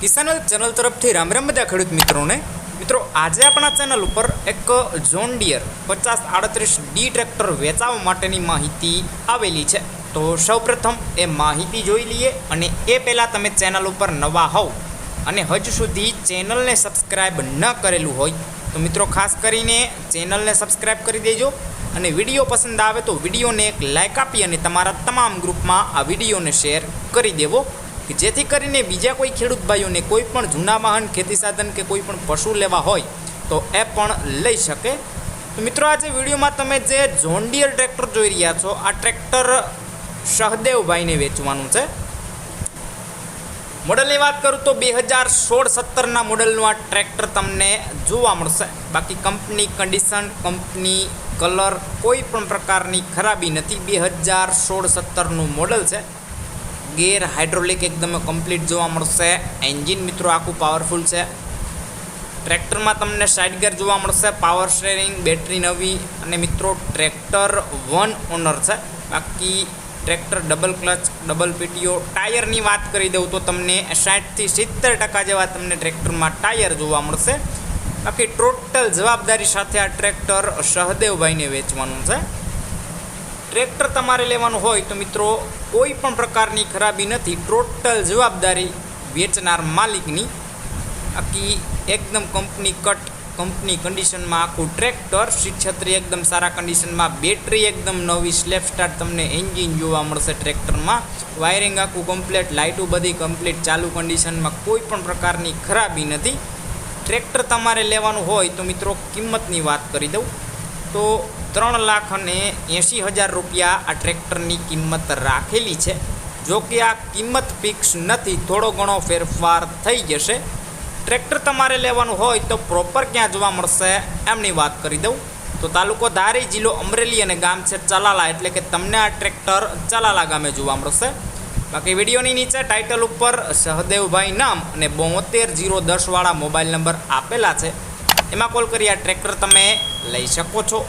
કિસાન channel તરફથી રામ રામ બધા ખેડૂત મિત્રોને. મિત્રો, આજે આપણા ચેનલ ઉપર એક જોન ડિયર પચાસ આડત્રીસ ડી ટ્રેક્ટર વેચાવા માટેની માહિતી આવેલી છે. તો સૌપ્રથમ એ માહિતી જોઈ લઈએ અને એ પહેલાં તમે ચેનલ ઉપર નવા હોવ અને હજુ સુધી ચેનલને સબસ્ક્રાઈબ ન કરેલું હોય, તો મિત્રો ખાસ કરીને ચેનલને સબસ્ક્રાઈબ કરી દેજો અને વીડિયો પસંદ આવે તો વિડીયોને એક લાઇક આપી અને તમારા તમામ ગ્રુપમાં આ વિડીયોને શેર કરી દેવો. કે જેથી કરીને બીજા કોઈ ખેડૂત ભાઈઓને કોઈ પણ જૂના વાહન, ખેતી સાધન કે કોઈ પણ પશુ લેવા હોય, તો એ પણ લઈ શકે. તો મિત્રો, આજે વિડીયોમાં તમે જે જોન્ડિયર ટ્રેક્ટર જોઈ રહ્યા છો, આ ટ્રેક્ટર સહદેવભાઈને વેચવાનું છે. મોડલની વાત કરું તો બે હજાર સોળ સત્તરના મોડલનું આ ટ્રેક્ટર તમને જોવા મળશે. બાકી કંપની કન્ડિશન, કંપની કલર કોઈ પણ પ્રકારની ખરાબી નથી. બે હજાર સોળ સત્તરનું મોડલ છે. ગેર હાઇડ્રોલિક એકદમ કમ્પ્લીટ જોવા મળશે. એન્જિન મિત્રો આખું પાવરફુલ છે. ટ્રેક્ટરમાં તમને સાઇડ ગેર જોવા મળશે. પાવર સ્ટેરિંગ બેટરી નવી અને મિત્રો ટ્રેક્ટર વન ઓનર છે. બાકી tractor double clutch double PTO ટાયરની વાત કરી દઉં તો તમને સાઠથી સિત્તેર ટકા જેવા તમને ટ્રેક્ટરમાં ટાયર જોવા મળશે. બાકી ટોટલ જવાબદારી સાથે આ ટ્રેક્ટર સહદેવભાઈને વેચવાનું છે. ટ્રેક્ટર તમારે લેવાનું હોય તો મિત્રો, કોઈ પણ પ્રકારની ખરાબી નથી. ટોટલ જવાબદારી વેચનાર માલિકની. બાકી એકદમ કંપની કટ કંપની કન્ડિશનમાં આખું ટ્રેક્ટર છત્રી એકદમ સારા કન્ડિશનમાં બેટરી એકદમ નવી સ્લેપ સ્ટાર્ટ તમને એન્જિન જોવા મળશે ટ્રેક્ટરમાં વાયરિંગ આખું કમ્પ્લીટ લાઇટું બધી કમ્પ્લીટ ચાલુ કન્ડિશનમાં કોઈ પણ પ્રકારની ખરાબી નથી. ટ્રેક્ટર તમારે લેવાનું હોય તો મિત્રો, કિંમતની વાત કરી દઉં. તો ત્રણ લાખ અને એંશી હજાર રૂપિયા આ ટ્રેક્ટરની કિંમત રાખેલી છે. જો કે આ કિંમત ફિક્સ નથી, થોડો ઘણો ફેરફાર થઈ જશે. ટ્રેક્ટર તમારે લેવાનું હોય તો પ્રોપર ક્યાં જોવા મળશે એમની વાત કરી દઉં. તો તાલુકો ધારી, જિલ્લો અમરેલી અને ગામ છે ચલાલા, એટલે કે તમને આ ટ્રેક્ટર ચલાલા ગામે જોવા મળશે. બાકી વિડીયોની નીચે ટાઇટલ ઉપર સહદેવભાઈ નામ અને બોતેર જીરો દસવાળા મોબાઈલ નંબર આપેલા છે. એમાં કોલ કરી આ ટ્રેક્ટર તમે લઈ શકો છો